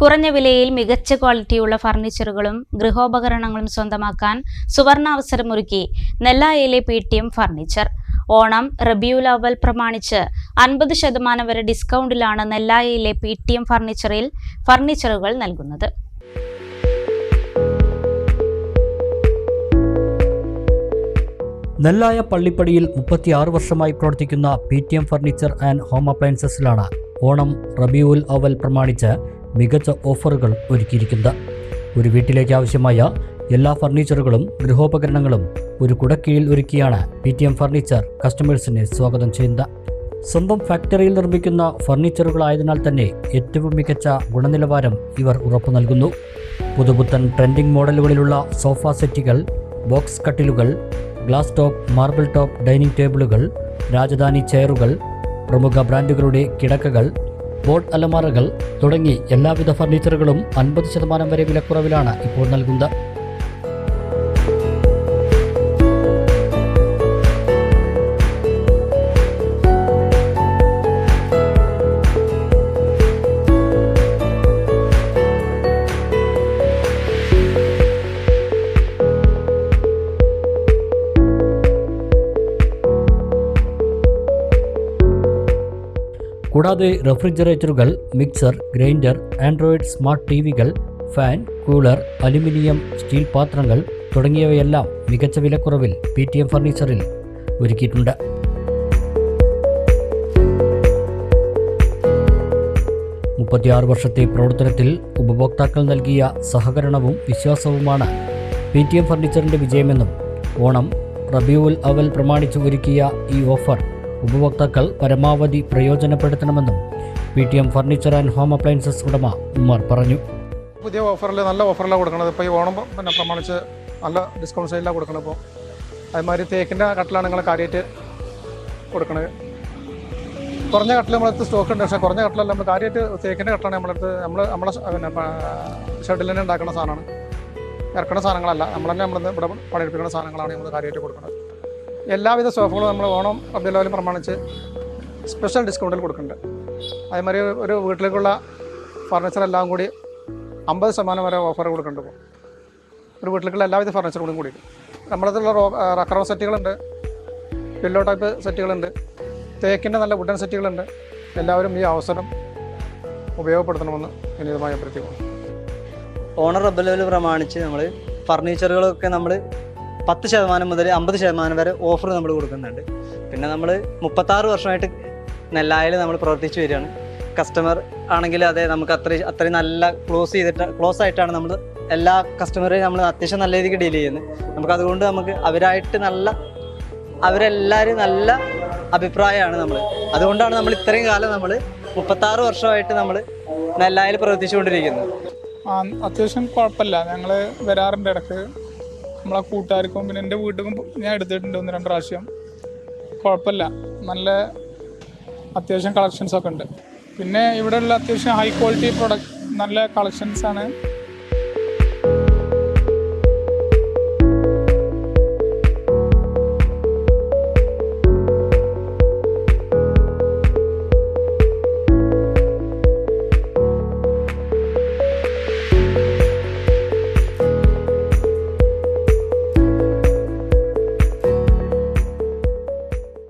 കുറഞ്ഞ വിലയിൽ മികച്ച ക്വാളിറ്റിയുള്ള ഫർണിച്ചറുകളും ഗൃഹോപകരണങ്ങളും സ്വന്തമാക്കാൻ സുവർണാവസരമൊരുക്കി നെല്ലായിലെ P T M furniture. Onam Rabiul Awal പ്രമാണിച്ച് അൻപത് ശതമാനം വരെ ഡിസ്കൗണ്ടിലാണ് നെല്ലായയിലെ പി ടി എം ഫർണിച്ചറിൽ ഫർണിച്ചറുകൾ നൽകുന്നത്. നെല്ലായ പള്ളിപ്പടിയിൽ മുപ്പത്തിയാറ് വർഷമായി പ്രവർത്തിക്കുന്ന P T M furniture and home അപ്ലയൻസസിലാണ് Onam Rabiul അവൽ പ്രമാണിച്ച് മികച്ച ഓഫറുകൾ ഒരുക്കിയിരിക്കുന്നത്. ഒരു വീട്ടിലേക്ക് ആവശ്യമായ എല്ലാ ഫർണിച്ചറുകളും ഗൃഹോപകരണങ്ങളും ഒരു കുടക്കീഴിൽ ഒരുക്കിയാണ് പി ടി എം ഫർണിച്ചർ കസ്റ്റമേഴ്സിനെ സ്വാഗതം ചെയ്യുന്നത്. സ്വന്തം ഫാക്ടറിയിൽ നിർമ്മിക്കുന്ന ഫർണിച്ചറുകളായതിനാൽ തന്നെ ഏറ്റവും മികച്ച ഗുണനിലവാരം ഇവർ ഉറപ്പു നൽകുന്നു. പുതുപുത്തൻ ട്രെൻഡിംഗ് മോഡലുകളിലുള്ള സോഫ സെറ്റുകൾ box കട്ടിലുകൾ glass top marble top dining ടേബിളുകൾ രാജധാനി ചെയറുകൾ പ്രമുഖ ബ്രാൻഡുകളുടെ കിടക്കകൾ ബോർഡ് അലമാറകൾ തുടങ്ങി എല്ലാവിധ ഫർണിച്ചറുകളും അൻപത് ശതമാനം വരെ വിലക്കുറവിലാണ് ഇപ്പോൾ നൽകുന്നത്. കൂടാതെ റെഫ്രിജറേറ്ററുകൾ മിക്സർ ഗ്രൈൻഡർ ആൻഡ്രോയിഡ് സ്മാർട്ട് ടി വികൾ ഫാൻ കൂളർ അലുമിനിയം സ്റ്റീൽ പാത്രങ്ങൾ തുടങ്ങിയവയെല്ലാം മികച്ച വിലക്കുറവിൽ പി ടി എം ഫർണിച്ചറിൽ ഒരുക്കിയിട്ടുണ്ട്. മുപ്പത്തിയാറ് വർഷത്തെ പ്രവർത്തനത്തിൽ ഉപഭോക്താക്കൾ നൽകിയ സഹകരണവും വിശ്വാസവുമാണ് പി ടി എം ഫർണിച്ചറിന്റെ വിജയമെന്നും ഓണം റബിയുൽ അവൽ പ്രമാണിച്ച് ഒരുക്കിയ ഈ ഓഫർ ഉപഭോക്താക്കൾ പരമാവധി പ്രയോജനപ്പെടുത്തണമെന്നും P T M furniture and home appliances ഉടമ ഉമ്മർ പറഞ്ഞു. പുതിയ ഓഫറിൽ നല്ല ഓഫറിലാണ് കൊടുക്കുന്നത് ഇപ്പോൾ ഈ ഓണം പിന്നെ പ്രമാണിച്ച് നല്ല ഡിസ്കൗണ്ട് സെയിലാണ് കൊടുക്കുന്നത് ഇപ്പോൾ അതുമാതിരി തേക്കിന്റെ കട്ടിലാണ് നിങ്ങൾ കാര്യമായിട്ട് കൊടുക്കുന്നത് കുറഞ്ഞ കട്ടിൽ നമ്മളടുത്ത് സ്റ്റോക്ക് ഉണ്ട്. പക്ഷേ കുറഞ്ഞ കട്ടിലല്ല നമ്മൾ കാര്യമായിട്ട് തേക്കിന്റെ കട്ടിലാണ് നമ്മളടുത്ത് നമ്മൾ നമ്മളെ പിന്നെ ഷെഡിൽ തന്നെ ഉണ്ടാക്കുന്ന സാധനമാണ് ഇറക്കുന്ന സാധനങ്ങളല്ല. നമ്മൾ തന്നെ നമ്മൾ ഇവിടെ പണിയെടുപ്പിക്കുന്ന സാധനങ്ങളാണ് നമ്മൾ കാര്യമായിട്ട് കൊടുക്കുന്നത് എല്ലാവിധ സോഫകളും നമ്മൾ ഓണം അബ്ദുല്ലാവിലും പ്രമാണിച്ച് സ്പെഷ്യൽ ഡിസ്കൗണ്ടിൽ കൊടുക്കുന്നുണ്ട്. അതേമാതിരി ഒരു വീട്ടിലേക്കുള്ള ഫർണിച്ചർ എല്ലാം കൂടി അമ്പത് ശതമാനം വരെ ഓഫർ കൊടുക്കുന്നുണ്ട് ഇപ്പോൾ ഒരു വീട്ടിലേക്കുള്ള എല്ലാവിധ ഫർണിച്ചറുകളും കൂടി. നമ്മളതിലുള്ള റോ റക്കറോ സെറ്റുകളുണ്ട് പില്ലോ ടൈപ്പ് സെറ്റുകളുണ്ട് തേക്കിന്റെ നല്ല വുഡൻ സെറ്റുകളുണ്ട് എല്ലാവരും ഈ അവസരം ഉപയോഗപ്പെടുത്തണമെന്ന് വിനീതമായി അഭ്യർത്ഥിക്കുന്നു. ഓണർ റബ്ബൽ പ്രമാണിച്ച് നമ്മൾ ഫർണിച്ചറുകളൊക്കെ നമ്മൾ പത്ത് ശതമാനം മുതൽ അമ്പത് ശതമാനം വരെ ഓഫർ നമ്മൾ കൊടുക്കുന്നുണ്ട്. പിന്നെ നമ്മൾ മുപ്പത്താറ് വർഷമായിട്ട് നെല്ലായിൽ നമ്മൾ പ്രവർത്തിച്ചു വരികയാണ്. കസ്റ്റമർ ആണെങ്കിൽ അതെ നമുക്ക് അത്ര അത്രയും നല്ല ക്ലോസ് ചെയ്തിട്ട് ക്ലോസ് ആയിട്ടാണ് നമ്മൾ എല്ലാ കസ്റ്റമറെയും നമ്മൾ അത്യാവശ്യം നല്ല രീതിക്ക് ഡീൽ ചെയ്യുന്നത്. നമുക്ക് അതുകൊണ്ട് നമുക്ക് അവരായിട്ട് നല്ല അവരെല്ലാവരും നല്ല അഭിപ്രായമാണ് നമ്മൾ അതുകൊണ്ടാണ് നമ്മൾ ഇത്രയും കാലം നമ്മൾ മുപ്പത്താറ് വർഷമായിട്ട് നമ്മൾ നെല്ലായിൽ പ്രവർത്തിച്ചുകൊണ്ടിരിക്കുന്നത്. അത്യാവശ്യം കുഴപ്പമില്ല. ഞങ്ങൾ വരാറുണ്ട് ഇടയ്ക്ക് നമ്മളെ കൂട്ടുകാർക്കും പിന്നെ എന്റെ വീട്ടിലും ഞാൻ എടുത്തിട്ടുണ്ട് ഒന്ന് രണ്ട് പ്രാവശ്യം. കുഴപ്പമില്ല. നല്ല അത്യാവശ്യം കളക്ഷൻസ് ഒക്കെ ഉണ്ട്. പിന്നെ ഇവിടെയുള്ള അത്യാവശ്യം ഹൈ ക്വാളിറ്റി പ്രൊഡക്റ്റ് നല്ല കളക്ഷൻസ് ആണ്.